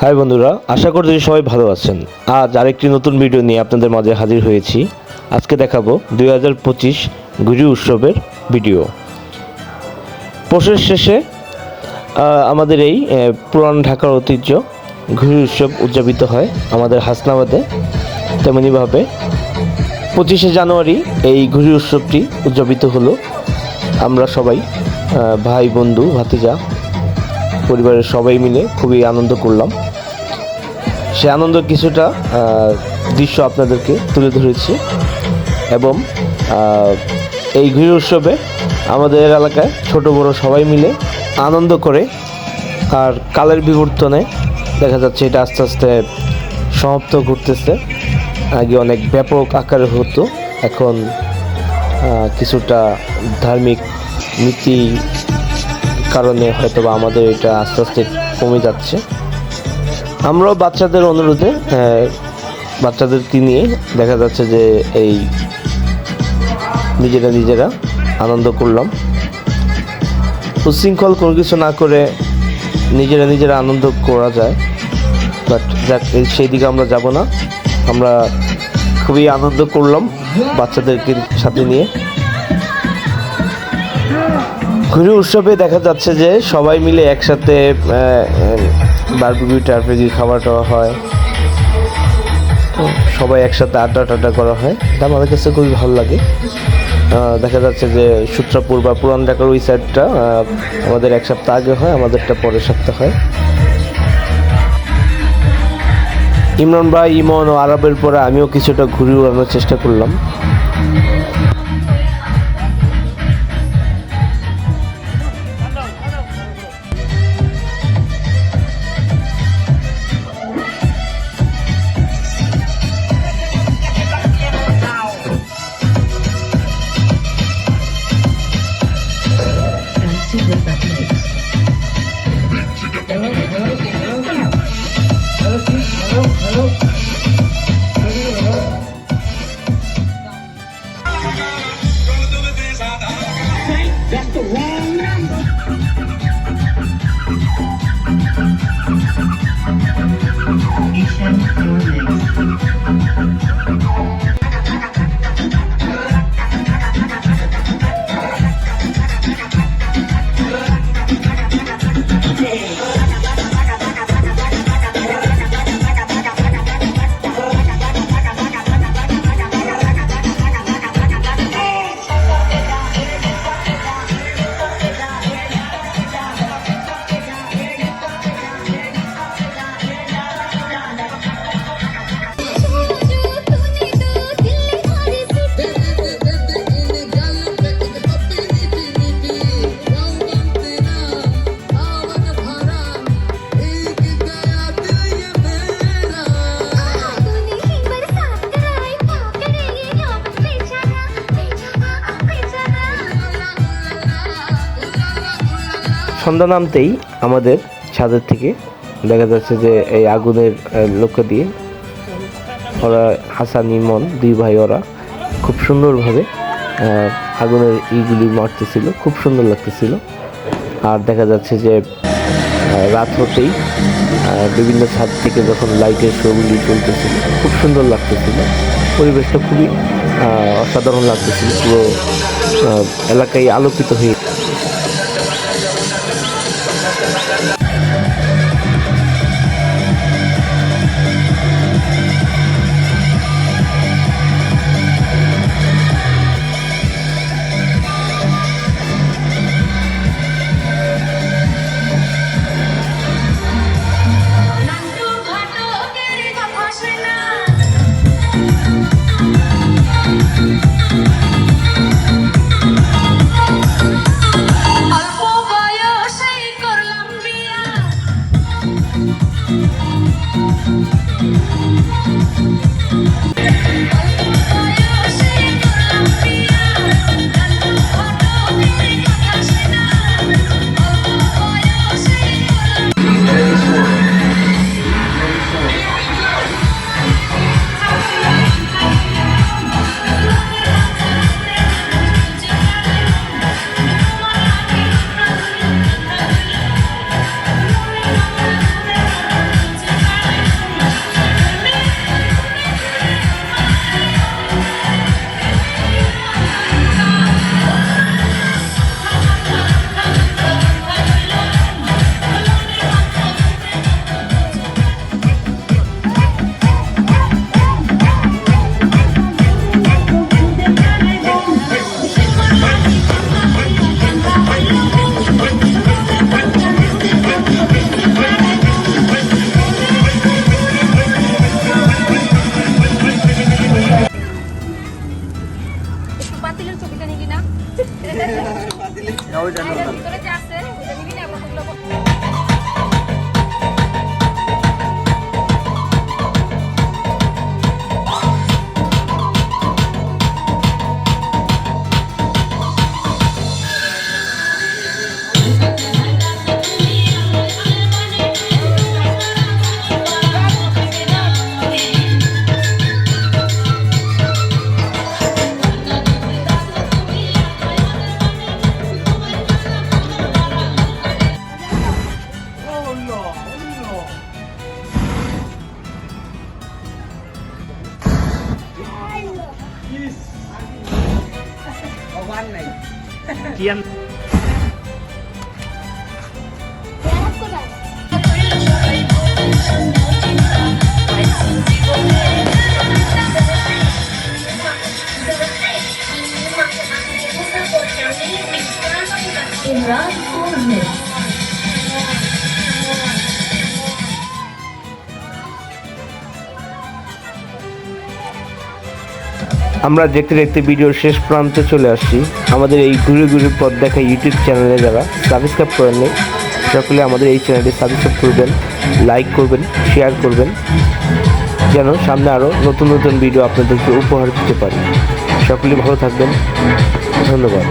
High বন্ধুরা, আশা করছি সবাই ভালো আছেন। আজ আরেকটি নতুন ভিডিও নিয়ে আপনাদের মাঝে হাজির হয়েছি। আজকে দেখাবো দুই হাজার পঁচিশ গুজু উৎসবের ভিডিও পৌষের শেষে আমাদের এই পুরান ঢাকার ঐতিহ্য ঘুরি উৎসব উদযাপিত হয় আমাদের হাসনাবাদে। তেমনিভাবে পঁচিশে জানুয়ারি এই ঘুরি উৎসবটি উদযাপিত হলো। আমরা সবাই ভাই, বন্ধু, ভাতিজা, পরিবারের সবাই মিলে খুবই আনন্দ করলাম। সে আনন্দ কিছুটা দৃশ্য আপনাদেরকে তুলে ধরেছি। এবং এই ঘুরি উৎসবে আমাদের এলাকায় ছোট বড় সবাই মিলে আনন্দ করে আর কালের বিবর্তনে দেখা যাচ্ছে এটা আস্তে আস্তে সমাপ্ত ঘটতেছে। আগে অনেক ব্যাপক আকারে হতো, এখন কিছুটা ধার্মিক নীতি কারণে হয়তো বা আমাদের এটা আস্তে আস্তে কমে যাচ্ছে। আমরাও বাচ্চাদের অনুরোধে আহ, বাচ্চাদেরকে নিয়ে দেখা যাচ্ছে যে এই নিজেরা নিজেরা আনন্দ করলাম। উচ্ছৃঙ্খল কোনো কিছু না করে নিজেরা নিজেরা আনন্দ করা যায়। বাট যাক সেই দিকে আমরা যাব না। আমরা খুবই আনন্দ করলাম বাচ্চাদেরকে সাথে নিয়ে। ঘুরি উৎসবে দেখা যাচ্ছে যে সবাই মিলে একসাথে বারবিকিউ টারবিকিউ খাবার টাওয়া হয় তো সবাই একসাথে আড্ডা টাড্ডা করা হয়। এটা আমাদের কাছে খুবই ভালো লাগে। দেখা যাচ্ছে যে সূত্রাপুর বা পুরান ঢাকার ওই সাইডটা আমাদের এক সপ্তাহ আগে হয়, আমাদেরটা পরের সপ্তাহ হয়। ইমরান ভাই, ইমন ও আরবের পরে আমিও কিছুটা ঘুরে উড়ানোর চেষ্টা করলাম। সন্ধ্যা নামতেই আমাদের ছাদের থেকে দেখা যাচ্ছে যে এই আগুনের লক্ষ্য দিয়ে ওরা হাসান, ইমন দুই ভাই ওরা খুব সুন্দরভাবে আগুনের ইগুলি মারতেছিল, খুব সুন্দর লাগতেছিল। আর দেখা যাচ্ছে যে রাত হতেই বিভিন্ন ছাদ থেকে যখন লাইটের শোগুলি চলতেছিল, খুব সুন্দর লাগতেছিল। পরিবেশটা খুবই অসাধারণ লাগতেছিল। পুরো এলাকায় আলোকিত হয়ে ভিতরে যে Kian. Yeah. আমরা দেখতে দেখতে ভিডিওর শেষ প্রান্তে চলে আসছি। আমাদের এই ঘুরে ঘুরে পথ দেখা ইউটিউব চ্যানেলে যারা সাবস্ক্রাইব করেননি সকলে আমাদের এই চ্যানেলটি সাবস্ক্রাইব করবেন লাইক করবেন শেয়ার করবেন, যেন সামনে আরও নতুন নতুন ভিডিও আপনাদেরকে উপহার দিতে পারি। সকলে ভালো থাকবেন। ধন্যবাদ।